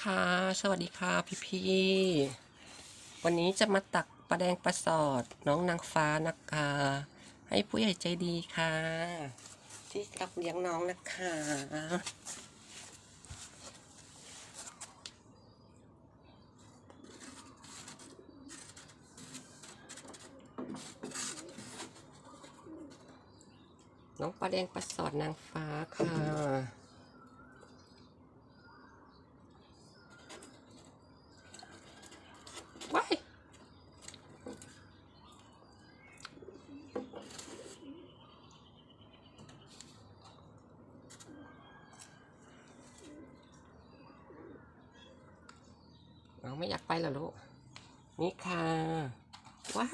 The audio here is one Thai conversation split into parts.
ค่ะ สวัสดีค่ะพี่พี่วันนี้จะมาตักปลาแดงปลาสอดน้องนางฟ้านะคะ ให้ผู้ใหญ่ใจดีค่ะ ที่รับเลี้ยงน้องนะคะน้องปลาแดงปลาสอดนางฟ้าค่ะ น้องไม่อยากไปหรอลูก นี่ค่ะว้า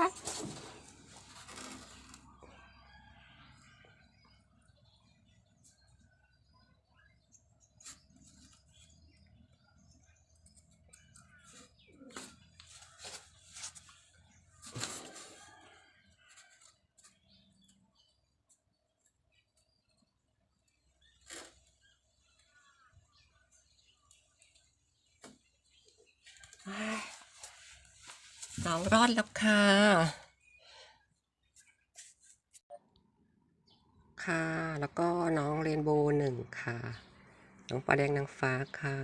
น้องรอดแล้วค่ะ ค่ะ แล้วก็น้องเรนโบว์หนึ่งค่ะ น้องปลาแดงนางฟ้าค่ะ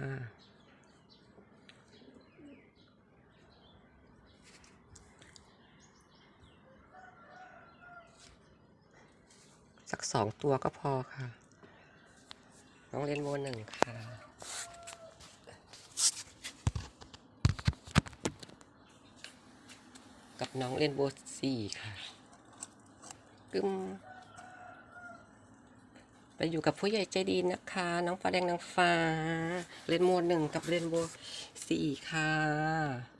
สักสองตัวก็พอค่ะ น้องเรนโบว์หนึ่งค่ะ กับน้องเล่นโบสซี่ค่ะกึมไปอยู่กับผู้ใหญ่ใจดีนะคะ น้องฟ้าแดงนางฟ้า เล่นโบว์หนึ่งกับเล่นโบสี่ค่ะ